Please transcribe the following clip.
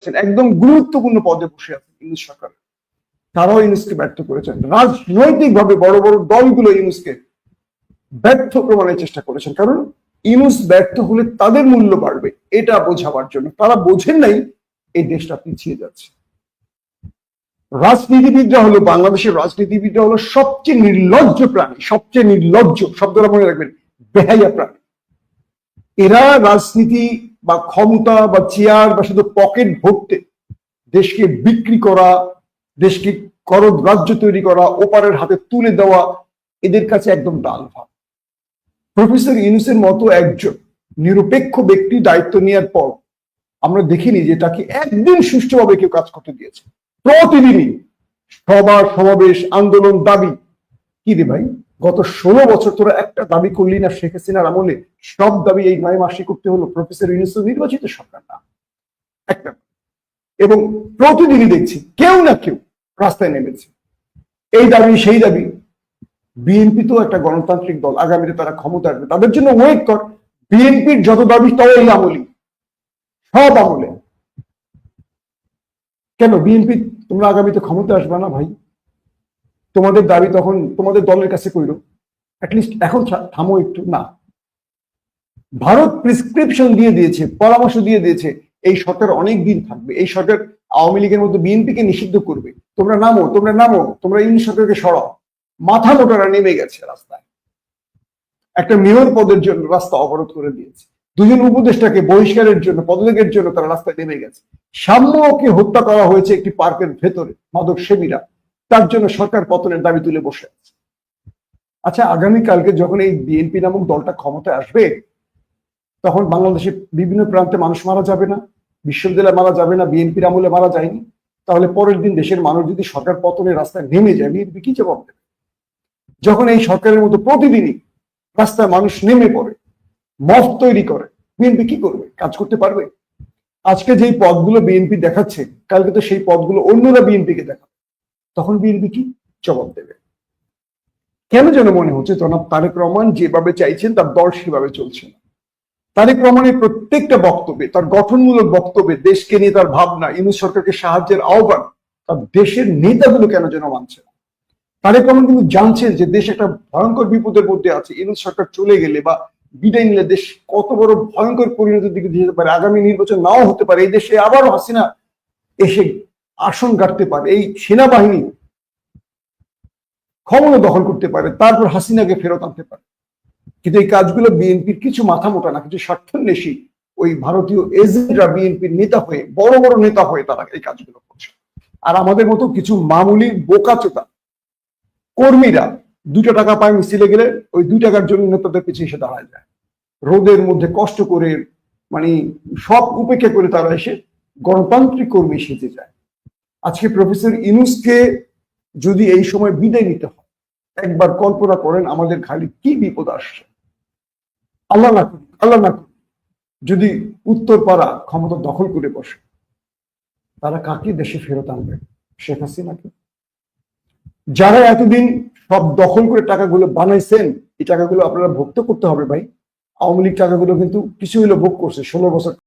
আছেন, একদম গুরুত্বপূর্ণ পদে বসে আছেন ইউনুস সরকার। তারাও ইউনুসকে ব্যর্থ করেছেন। রাজনৈতিক ভাবে বড় বড় দলগুলো ইউনুসকে ব্যর্থ প্রমাণের চেষ্টা করেছেন। কারণ ইউনুস ব্যর্থ হলে তাদের মূল্য বাড়বে এটা বোঝাবার জন্য। তারা বোঝেন নাই এই দেশটা পিছিয়ে যাচ্ছে। রাজনীতিবিদরা হলো বাংলাদেশের রাজনীতিবিদরা হলো সবচেয়ে নির্লজ্জ প্রাণী সবচেয়ে নির্লজ্জ শব্দটা মনে রাখবেন বেহাইয়া প্রাণী। এরা রাজনীতি বা ক্ষমতা বা চেয়ার বা শুধু পকেট ভরতে, দেশকে বিক্রি করা, দেশকে করদ রাজ্য তৈরি করা, ওপারের হাতে তুলে দেওয়া, এদের কাছে একদম ডাল ভাত। প্রফেসর ইউনুসের মতো একজন নিরপেক্ষ ব্যক্তি দায়িত্ব নেওয়ার পর আমরা দেখিনি যে তাকে একদিন সুষ্ঠুভাবে কেউ কাজ করতে দিয়েছে। প্রতিদিনই সভা, সমাবেশ, আন্দোলন, দাবি। কি রে ভাই? গত ষোলো বছর তোরা একটা দাবি করলি না শেখ হাসিনার আমলে। সব দাবি এই নয় মাসে করতে হলো প্রফেসর ইউনুস নির্বাচিত সরকার না একটা। এবং প্রতিদিনই দেখছি, কেউ না কেউ রাস্তায় নেমেছে। এই দাবি, সেই দাবি, বিএনপি তো একটা গণতান্ত্রিক দল, আগামীতে তারা ক্ষমতা আসবে। তাদের জন্য ওয়েট কর। বিএনপির যত দাবি তবে এই আমলি। সব আমলে। কেন? বিএনপি, তোমরা আগামীতে ক্ষমতা আসবে না ভাই? তোমাদের দাবি তখন তোমাদের দলের কাছে কইল অ্যাটলিস্ট এখন থামো একটু, না। ভারত প্রেসক্রিপশন দিয়ে দিয়েছে, পরামর্শ দিয়ে দিয়েছে, এই সরকার অনেক দিন থাকবে। এই সরকার আওয়ামী লীগের মতো বিএনপিকে নিষিদ্ধ করবে। তোমরা নামো তোমরা নামো, তোমরা ইউনিট সরকারকে সরাও। মাথা মোটারা নেমে গেছে রাস্তায়। একটা মেয়র পদের জন্য রাস্তা অবরোধ করে দিয়েছে। দুজন উপদেষ্টাকে বহিষ্কারের জন্য, পদত্যাগের জন্য তারা রাস্তায় নেমে গেছে। সাম্যকে হত্যা করা হয়েছে একটি পার্কের ভেতরে, মাদক সেবীরা। তার জন্য সরকার পতনের দাবি তুলে বসে। আছে আচ্ছা আগামীকালকে যখন এই বিএনপি নামক দলটা ক্ষমতায় আসবে, তখন বাংলাদেশের বিভিন্ন প্রান্তে মানুষ মারা যাবে না, বিশ্ববিদ্যালয়ে মারা যাবে না, বিএনপির আমলে মারা যায়নি। তাহলে পরের দিন দেশের মানুষ যদি সরকার পতনের রাস্তায় নেমে যায়, বিএনপি কি জবাব দেবে? যখন এই সরকারের মতো প্রতিদিনই রাস্তায় মানুষ নেমে পড়ে, মফ তৈরি করে, বিএনপি কি করবে? কাজ করতে পারবে? আজকে যেই পদগুলো বিএনপি দেখাচ্ছে, কালকে তো সেই পদগুলো অন্যরা বিএনপিকে দেখাবে। তখন বিএনপি কি জবাব দেবে? কেন যেন মনে হচ্ছে জনাব তারেক রহমান যেভাবে চাইছেন তার দল সেভাবে চলছে না। তারেক রহমানের প্রত্যেকটা বক্তব্যে, তার গঠনমূলক বক্তব্যে, দেশকে নিয়ে তার ভাবনা, ইউনুস সরকারকে সাহায্যের আহ্বান, তার দেশের নেতাগুলো কেন যেন মানছে না? তারেক রহমান কিন্তু জানছেন যে দেশ একটা ভয়ঙ্কর বিপদের মধ্যে আছে, ইউনুস সরকার চলে গেলে বা বিদায় নিলে দেশ কত বড় ভয়ঙ্কর পরিণতির দিকে যেতে পারে, আগামী নির্বাচন নাও হতে পারে, এই দেশে আবারও হাসিনা এসে আসন গাড়তে পারে, এই সেনাবাহিনী ক্ষমতা দখল করতে পারে, তারপর হাসিনাকে ফেরত আনতে পারে। কিন্তু এই কাজগুলো বিএনপির কিছু মাথা মোটা না, কিছু স্বার্থন্বেষী ওই ভারতীয় এজেন্টরা বিএনপির নেতা হয়ে, বড় বড় নেতা হয়ে তারা এই কাজগুলো করছে। আর আমাদের মতো কিছু মামুলি বোকাচোতা কর্মীরা দুটো টাকা পায় মিছিলে গেলে, ওই দুই টাকার জন্য নেতাদের পিছিয়ে এসে দাঁড়ায় যায়। রোদের মধ্যে কষ্ট করে মানে সব উপেক্ষা করে তারা এসে গণতান্ত্রিক কর্মী সেজে যায়। আজকে প্রফেসর ইনুসকে যদি এই সময় বিদায় নিতে হয়, একবার কল্পনা করেন আমাদের খালি কি বিপদ আসছে। আল্লাহ না করুন আল্লাহ না করুন যদি উত্তর পাড়া ক্ষমতা দখল করে বসে, তারা কাকে দেশে ফেরত আনবে? শেখ হাসিনাকে। যারা এতদিন সব দখল করে টাকাগুলো বানাইছেন, এই টাকাগুলো আপনারা ভোগ করতে হবে ভাই। আওয়ামী লীগ টাকাগুলো কিন্তু কিছু হইল ভোগ করছে, ষোলো বছর